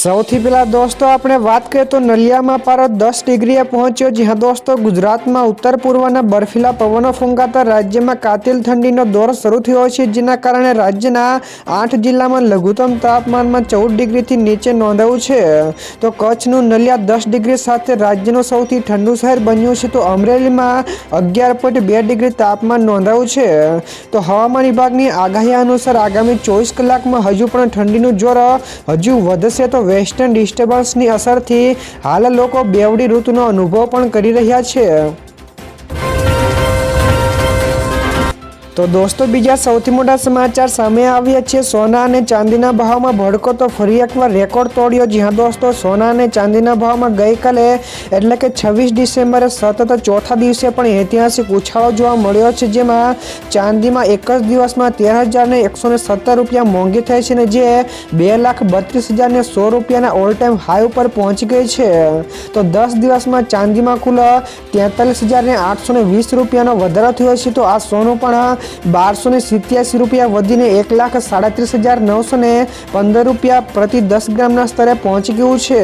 સૌથી પહેલાં દોસ્તો, આપણે વાત કરીએ તો નલિયામાં પારો દસ ડિગ્રીએ પહોંચ્યો, જ્યાં દોસ્તો ગુજરાતમાં ઉત્તર પૂર્વના બર્ફીલા પવનો ફૂંકાતા રાજ્યમાં કાતિલ ઠંડીનો દોર શરૂ થયો છે, જેના કારણે રાજ્યના આઠ જિલ્લામાં લઘુત્તમ તાપમાનમાં ચૌદ ડિગ્રીથી નીચે નોંધાયું છે. તો કચ્છનું નલિયા દસ ડિગ્રી સાથે રાજ્યનું સૌથી ઠંડુ શહેર બન્યું છે, તો અમરેલીમાં અગિયાર પોઈન્ટ બે ડિગ્રી તાપમાન નોંધાયું છે. તો હવામાન વિભાગની આગાહી અનુસાર આગામી ચોવીસ કલાકમાં હજુ પણ ઠંડીનું જોર હજુ વધશે, તો વેસ્ટર્ન ડિસ્ટર્બન્સની અસરથી હાલ લોકો બેવડી ઋતુનો અનુભવ પણ કરી રહ્યા છે. તો દોસ્તો, બીજા સૌથી મોટા સમાચાર સામે આવ્યા છે. સોના અને ચાંદીના ભાવમાં ભડકો તો ફરી એકવાર રેકોર્ડ તોડ્યો જ્યાં દોસ્તો, સોના અને ચાંદીના ભાવમાં ગઈકાલે એટલે કે છવ્વીસ ડિસેમ્બરે સતત ચોથા દિવસે પણ ઐતિહાસિક ઉછાળો જોવા મળ્યો છે, જેમાં ચાંદીમાં એક જ દિવસમાં તેર હજારને એકસો ને સત્તર રૂપિયા મોંઘી થઈ છે ને જે બે લાખ બત્રીસ હજારને સો રૂપિયાના ઓલ ટાઈમ હાઈ ઉપર પહોંચી ગઈ છે. તો દસ દિવસમાં ચાંદીમાં કુલ તેતાલીસ હજારને આઠસો ને વીસ રૂપિયાનો વધારો થયો છે. તો આ સોનું પણ બારસો ને સિત્યાસી રૂપિયા વધીને એક લાખ સાડત્રીસ હજાર નવસો ને પંદર રૂપિયા પ્રતિ દસ ગ્રામના સ્તરે પહોંચી ગયું છે.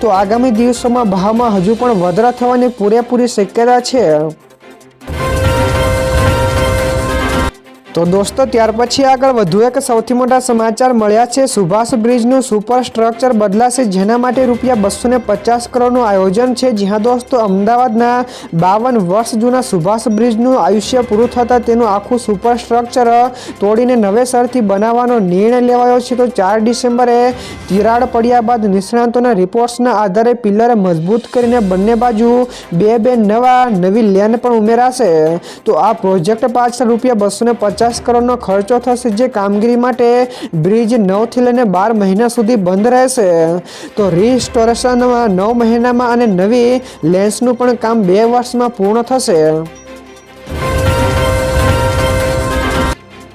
તો આગામી દિવસોમાં ભાવમાં હજુ પણ વધારા થવાની પૂરેપૂરી શક્યતા છે. તો દોસ્તો, ત્યાર પછી આગળ વધુ એક સૌથી મોટા સમાચાર મળ્યા છે. સુભાષ બ્રિજનું સુપર સ્ટ્રક્ચર બદલાશે, જેના માટે રૂપિયા બસો ને પચાસ કરોડનું આયોજન છે. જ્યાં દોસ્તો, અમદાવાદના બાવન વર્ષ જૂના સુભાષ બ્રિજનું આયુષ્ય પૂરું થતાં તેનું આખું સુપર સ્ટ્રક્ચર તોડીને નવેસરથી બનાવવાનો નિર્ણય લેવાયો છે. તો ચાર ડિસેમ્બરે તિરાડ પડ્યા બાદ નિષ્ણાંતોના રિપોર્ટ્સના આધારે પિલર મજબૂત કરીને બંને બાજુ બે બે નવા નવી લેન પણ ઉમેરાશે. તો આ પ્રોજેક્ટ પાછળ રૂપિયા બસો ને પચાસ કરોડનો ખર્ચો થશે જે કામગીરી માટે બ્રિજ નવથી લઈને બાર મહિના સુધી બંધ રહેશે. તો રિસ્ટોરેશનમાં નવ મહિનામાં અને નવી લેન્સનું પણ કામ બે વર્ષમાં પૂર્ણ થશે.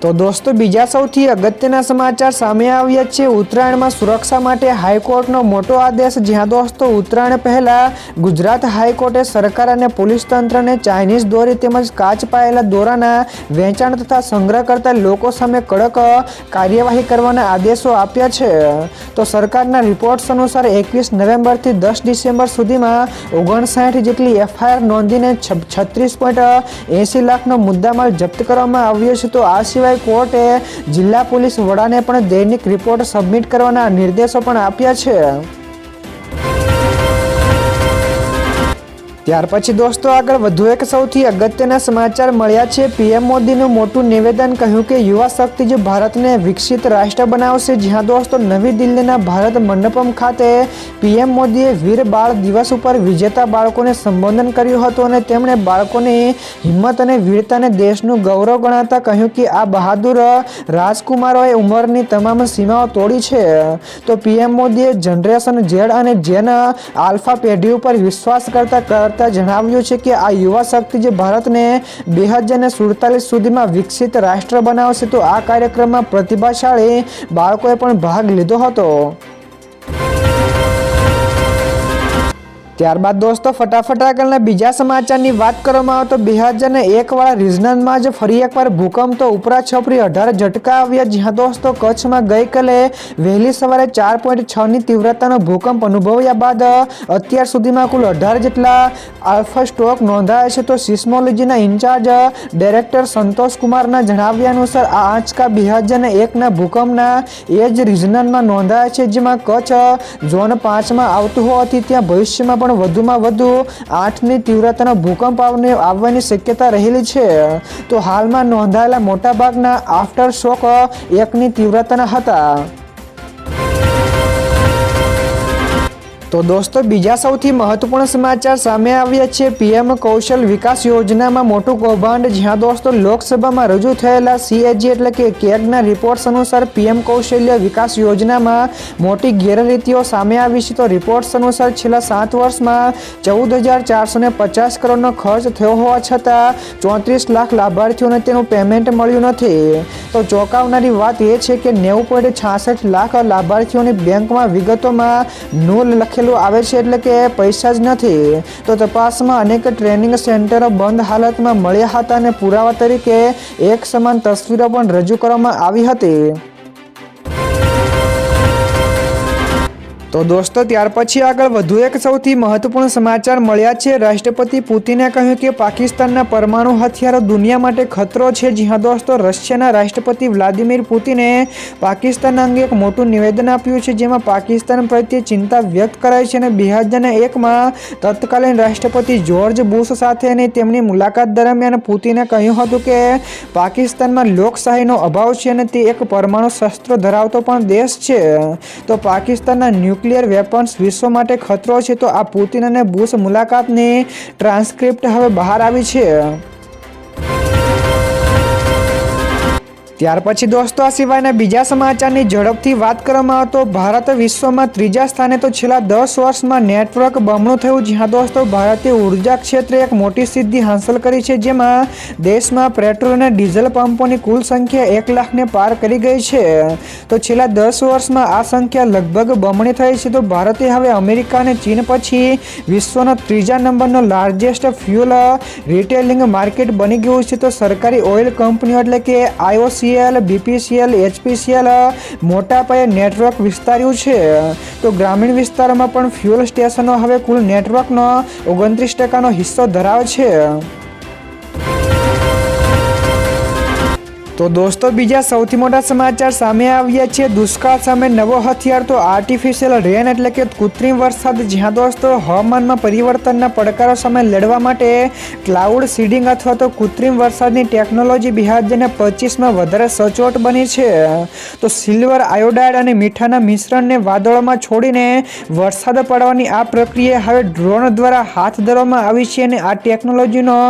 તો દોસ્તો, બીજા સૌથી અગત્યના સમાચાર સામે આવ્યા છે. ઉત્તરાયણમાં સુરક્ષા માટે હાઈકોર્ટનો મોટો આદેશ. જ્યાં દોસ્તો, ઉત્તરાયણ પહેલા ગુજરાત હાઈકોર્ટે સરકાર અને પોલીસ તંત્રને ચાઇનીઝ દોરી તેમજ કાચ પાયેલા દોરાના વેચાણ તથા સંગ્રહ કરતા લોકો સામે કડક કાર્યવાહી કરવાના આદેશો આપ્યા છે. તો સરકારના રિપોર્ટ્સ અનુસાર એકવીસ નવેમ્બરથી દસ ડિસેમ્બર સુધીમાં ઓગણસાઠ જેટલી એફઆઈઆર નોંધીને છત્રીસ પોઈન્ટ એંસી લાખનો મુદ્દામાલ જપ્ત કરવામાં આવ્યો છે. તો આ સિવાય કોર્ટે જિલ્લા પોલીસ વડાને પણ દૈનિક રિપોર્ટ સબમિટ કરવાના નિર્દેશો પણ આપ્યા છે. ત્યાર પછી દોસ્તો આગળ વધુ એક સૌથી અગત્યના સમાચાર મળ્યા છે. પીએમ મોદીનું મોટું નિવેદન કહ્યું કે યુવા શક્તિ જ ભારતને વિકસિત રાષ્ટ્ર બનાવશે, જ્યાં દોસ્તો નવી દિલ્હીના ભારત મંડપમ ખાતે પીએમ મોદીએ વીર બાળ દિવસ ઉપર વિજેતા બાળકોને સંબોધન કર્યું હતું અને તેમણે બાળકોની હિંમત અને વીરતાને દેશનું ગૌરવ ગણાતા કહ્યું કે આ બહાદુર રાજકુમારોએ ઉંમરની તમામ સીમાઓ તોડી છે. તો પીએમ મોદીએ જનરેશન ઝેડ અને જેન આલ્ફા પેઢી ઉપર વિશ્વાસ કરતા કરતા જણાવ્યું છે કે આ યુવા શક્તિ જે ભારતને બે હજાર સુડતાલીસ સુધીમાં વિકસિત રાષ્ટ્ર બનાવશે, તો આ કાર્યક્રમમાં પ્રતિભાશાળી બાળકોએ પણ ભાગ લીધો હતો. ત્યારબાદ દોસ્તો, ફટાફટ આગળના બીજા સમાચારની વાત કરવામાં આવે તો બે હજાર ને એક વાળા રિઝનલમાં જ ફરી એકવાર ભૂકંપ તો ઉપરા છપરી અઢાર ઝટકા આવ્યા. જ્યાં દોસ્તો, કચ્છમાં ગઈકાલે વહેલી સવારે ચાર પોઈન્ટ છની તીવ્રતાનો ભૂકંપ અનુભવ્યા બાદ અત્યાર સુધીમાં કુલ અઢાર જેટલા આલ્ફા સ્ટ્રોક નોંધાયા છે. તો સિસ્મોલોજીના ઇન્ચાર્જ ડાયરેક્ટર સંતોષ કુમારના જણાવ્યા અનુસાર આ આંચકા બે હજાર ને એકના ભૂકંપના એ જ રિજનલમાં નોંધાયા છે, જેમાં કચ્છ ઝોન પાંચમાં આવતું હોવાથી ત્યાં ભવિષ્યમાં પણ વધુમાં વધુ આઠની તીવ્રતાનો ભૂકંપ આવવાની શક્યતા રહેલી છે. તો હાલમાં નોંધાયેલા મોટાભાગના આફ્ટર શોક એકની તીવ્રતાના હતા. તો દોસ્તો, બીજા સૌથી મહત્વપૂર્ણ સમાચાર સામે આવ્યા છે. પીએમ કૌશલ વિકાસ યોજનામાં મોટું કૌભાંડ, જ્યાં દોસ્તો લોકસભામાં રજૂ થયેલા સીએજી એટલે કે કેગના રિપોર્ટ્સ અનુસાર પીએમ કૌશલ્ય વિકાસ યોજનામાં મોટી ગેરરીતિઓ સામે આવી છે. તો રિપોર્ટ્સ અનુસાર છેલ્લા સાત વર્ષમાં ચૌદ હજાર ચારસો પચાસ કરોડનો ખર્ચ થયો હોવા છતાં ચોત્રીસ લાખ લાભાર્થીઓને તેનું પેમેન્ટ મળ્યું નથી. તો ચોંકાવનારી વાત એ છે કે નેવું પોઈન્ટ છાસઠ લાખ લાભાર્થીઓની બેંકમાં વિગતોમાં નુલ લખેલું આવે છે એટલે કે પૈસા જ નથી. તો તપાસમાં અનેક ટ્રેનિંગ સેન્ટરો બંધ હાલતમાં મળ્યા હતા અને પુરાવા તરીકે એક સમાન તસવીરો પણ રજૂ કરવામાં આવી હતી. તો દોસ્તો, ત્યાર પછી આગળ વધુ એક સૌથી મહત્વપૂર્ણ સમાચાર મળ્યા છે. રાષ્ટ્રપતિ પુતિને કહ્યું કે પાકિસ્તાનના પરમાણુ હથિયારો દુનિયા માટે ખતરો છે. જ્યાં દોસ્તો, રશિયાના રાષ્ટ્રપતિ વ્લાદિમીર પુતિને પાકિસ્તાન અંગે એક મોટું નિવેદન આપ્યું છે, જેમાં પાકિસ્તાન પ્રત્યે ચિંતા વ્યક્ત કરાઈ છે અને બે હજાર એકમાં તત્કાલીન રાષ્ટ્રપતિ જ્યોર્જ બુશ સાથેની તેમની મુલાકાત દરમિયાન પુતિને કહ્યું હતું કે પાકિસ્તાનમાં લોકશાહીનો અભાવ છે અને તે એક પરમાણુ શસ્ત્ર ધરાવતો પણ દેશ છે. તો પાકિસ્તાનના ન્યુક્લિયર વેપન્સ વિશ્વ માટે ખતરો છે, તો આ પુતિન અને બુશ મુલાકાતની ટ્રાન્સક્રિપ્ટ હવે બહાર આવી છે. ત્યાર પછી દોસ્તો, આ સિવાયના બીજા સમાચારની ઝડપથી વાત કરવામાં આવતો ભારત વિશ્વમાં ત્રીજા સ્થાને તો છેલ્લા દસ વર્ષમાં નેટવર્ક બમણું થયું, જ્યાં દોસ્તો ભારતે ઊર્જા ક્ષેત્રે એક મોટી સિદ્ધિ હાંસલ કરી છે, જેમાં દેશમાં પેટ્રોલ અને ડીઝલ પંપોની કુલ સંખ્યા એક લાખને પાર કરી ગઈ છે. તો છેલ્લા દસ વર્ષમાં આ સંખ્યા લગભગ બમણી થઈ છે, તો ભારતે હવે અમેરિકા અને ચીન પછી વિશ્વનો ત્રીજા નંબરનો લાર્જેસ્ટ ફ્યુઅલ રિટેલિંગ માર્કેટ બની ગયું છે. તો સરકારી ઓઇલ કંપનીઓ એટલે કે આઈઓસી સીએલ બીપીસીએલ, એચપીસીએલ, મોટા પાયે નેટવર્ક વિસ્તાર્યું છે. તો ગ્રામીણ વિસ્તારોમાં પણ ફ્યુઅલ સ્ટેશનો હવે કુલ નેટવર્કનો ઓગણત્રીસ ટકાનો હિસ્સો ધરાવે છે. તો દોસ્તો, બીજા સૌથી મોટા સમાચાર સામે આવ્યા છે. દુષ્કાળ સામે નવો હથિયાર તો આર્ટિફિશિયલ રેન એટલે કે કૃત્રિમ વરસાદ. જ્યાં દોસ્તો, હવામાનમાં પરિવર્તનના પડકારો સામે લડવા માટે ક્લાઉડ સીડિંગ અથવા તો કૃત્રિમ વરસાદની ટેકનોલોજી બિહાર જેને પચીસમાં વધારે સચોટ બની છે. તો સિલ્વર આયોડાઇડ અને મીઠાના મિશ્રણને વાદળોમાં છોડીને વરસાદ પડવાની આ પ્રક્રિયા હવે ડ્રોન દ્વારા હાથ ધરવામાં આવી છે અને આ ટેકનોલોજીનો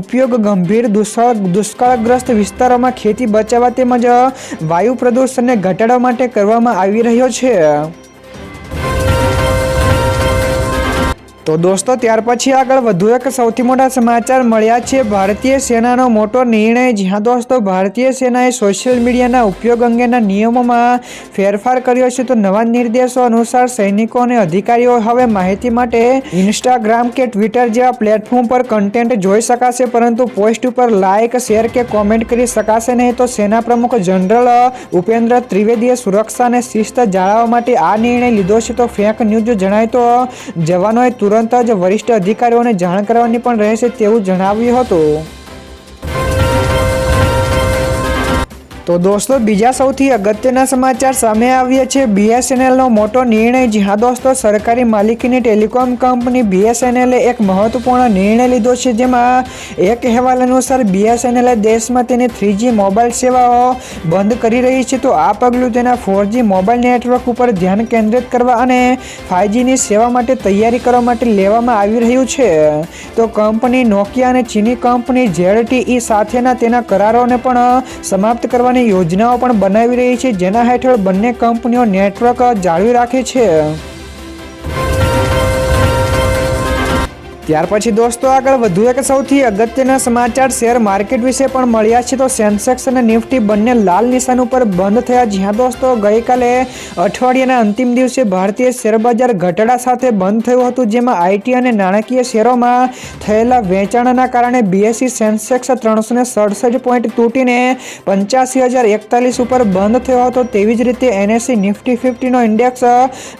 ઉપયોગ ગંભીર દુષ્કાળ દુષ્કાળગ્રસ્ત વિસ્તારોમાં ખેતી બચાવવા તેમજ વાયુ પ્રદૂષણને ઘટાડવા માટે કરવામાં આવી રહ્યો છે. તો દોસ્તો, ત્યાર પછી આગળ વધુ એક સૌથી મોટા સમાચાર મળ્યા છે. ભારતીય સેનાનો મોટો નિર્ણય, જ્યાં દોસ્તો, ભારતીય સેનાએ સોશિયલ મીડિયાના ઉપયોગ અંગેના નિયમોમાં ફેરફાર કર્યો છે, તો નવા નિર્દેશો અનુસાર સૈનિકો અને અધિકારીઓ હવે માહિતી માટે ઇન્સ્ટાગ્રામ કે ટ્વિટર જેવા પ્લેટફોર્મ પર કન્ટેન્ટ જોઈ શકાશે, પરંતુ પોસ્ટ ઉપર લાઇક શેર કે કોમેન્ટ કરી શકાશે નહીં. તો સેના પ્રમુખ જનરલ ઉપેન્દ્ર ત્રિવેદીએ સુરક્ષા અને શિસ્ત જાળવવા માટે આ નિર્ણય લીધો છે. તો ફેક ન્યૂઝ જણાય તો જવાનોએ તુરંત તુરંત જ વરિષ્ઠ અધિકારીઓને જાણ કરવાની પણ રહેશે તેવું જણાવ્યું હતું. તો દોસ્તો, બીજા સૌથી અગત્યના સમાચાર સામે આવ્યા છે. બીએસએનએલનો મોટો નિર્ણય જ્યાં દોસ્તો, સરકારી માલિકીની ટેલિકોમ કંપની બીએસએનએલે એક મહત્વપૂર્ણ નિર્ણય લીધો છે. જેમાં એક અહેવાલ અનુસાર બીએસએનએલે દેશમાં તેની થ્રીજી મોબાઈલ સેવાઓ બંધ કરી રહી છે. તો આ પગલું તેના ફોરજી મોબાઈલ નેટવર્ક ઉપર ધ્યાન કેન્દ્રિત કરવા અને ફાઇવજીની સેવા માટે તૈયારી કરવા માટે લેવામાં આવી રહ્યું છે. તો કંપની નોકિયા અને ચીની કંપની ઝેડટીઈ સાથેના તેના કરારોને પણ સમાપ્ત કરવાની યોજનાઓ પણ બનાવી રહી છે જેના હેઠળ બંને કંપનીઓ નેટવર્ક જાળવી રાખે છે. ત્યાર પછી દોસ્તો આગળ વધુ એક સૌથી અગત્યના સમાચાર શેર માર્કેટ વિશે પણ મળ્યા છે. તો સેન્સેક્સ અને નિફ્ટી બંને લાલ નિશાન ઉપર બંધ થયા. જ્યાં દોસ્તો ગઈકાલે અઠવાડિયાના અંતિમ દિવસે ભારતીય શેરબજાર ઘટાડા સાથે બંધ થયું હતું, જેમાં આઈટી અને નાણાકીય શેરોમાં થયેલા વેચાણના કારણે બીએસસી સેન્સેક્સ ત્રણસો સડસઠ પોઈન્ટ તૂટીને પંચ્યાસી હજાર એકતાલીસ ઉપર બંધ થયો હતો. તેવી જ રીતે એનએસસી નિફ્ટી ફિફ્ટીનો ઇન્ડેક્સ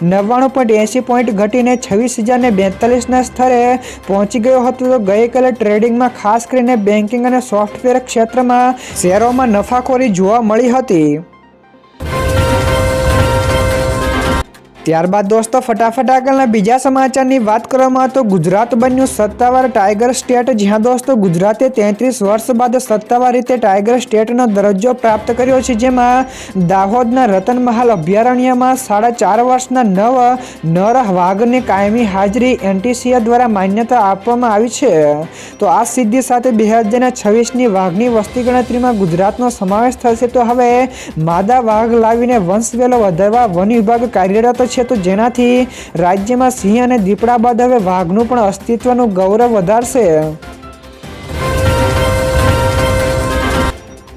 નવ્વાણું પોઈન્ટ એંસી પોઈન્ટ ઘટીને છવ્વીસ હજારને બેતાલીસના સ્તરે પહોંચી ગયો હતો. તો ગઈકાલે ટ્રેડિંગમાં ખાસ કરીને બેન્કિંગ અને સોફ્ટવેર ક્ષેત્રમાં શેરોમાં નફાખોરી જોવા મળી હતી. ત્યારબાદ દોસ્તો, ફટાફટ આગળના બીજા સમાચારની વાત કરવામાં તો ગુજરાત બન્યું સત્તાવાર ટાઈગર સ્ટેટ, જ્યાં દોસ્તો ગુજરાતે તેત્રીસ વર્ષ બાદ સત્તાવાર રીતે ટાઈગર સ્ટેટનો દરજ્જો પ્રાપ્ત કર્યો છે. જેમાં દાહોદના રતનમહાલ અભયારણ્યમાં સાડા ચાર વર્ષના નવ નર વાઘને કાયમી હાજરી એનટીસીએ દ્વારા માન્યતા આપવામાં આવી છે. તો આ સિદ્ધિ સાથે બે હજારના છવ્વીસની વાઘની વસ્તી ગણતરીમાં ગુજરાતનો સમાવેશ થશે. તો હવે માદા વાઘ લાવીને વંશવેલો વધારવા વન વિભાગ કાર્યરત છે. તો જેનાથી રાજ્યમાં સિંહ અને દીપડા બાદ હવે વાઘનું પણ અસ્તિત્વનું ગૌરવ વધારશે.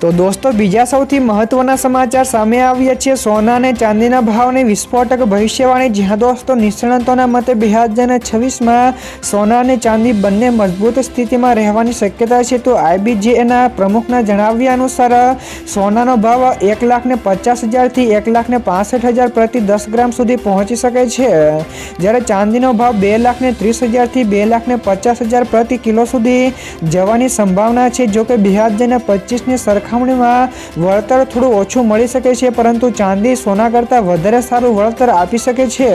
તો દોસ્તો, બીજા સૌથી મહત્વના સમાચાર સામે આવ્યા છે. સોના અને ચાંદીના ભાવની વિસ્ફોટક ભવિષ્યવાણી. જ્યાં દોસ્તો, નિષ્ણાતોના મતે બે હજાર છવ્વીસમાં સોના અને ચાંદી બંને મજબૂત સ્થિતિમાં રહેવાની શક્યતા છે. તો આઈબીજેના પ્રમુખના જણાવ્યા અનુસાર, સોનાનો ભાવ એક લાખને પચાસ હજારથી એક લાખને પાસઠ હજાર પ્રતિ દસ ગ્રામ સુધી પહોંચી શકે છે. જ્યારે ચાંદીનો ભાવ બે લાખને ત્રીસ હજારથી બે લાખને પચાસ હજાર પ્રતિ કિલો સુધી જવાની સંભાવના છે. જોકે બે હજાર પચીસની સરખામણીમાં વળતર થોડું ઓછું મળી શકે છે, પરંતુ ચાંદી સોના કરતાં વધારે સારું વળતર આપી શકે છે.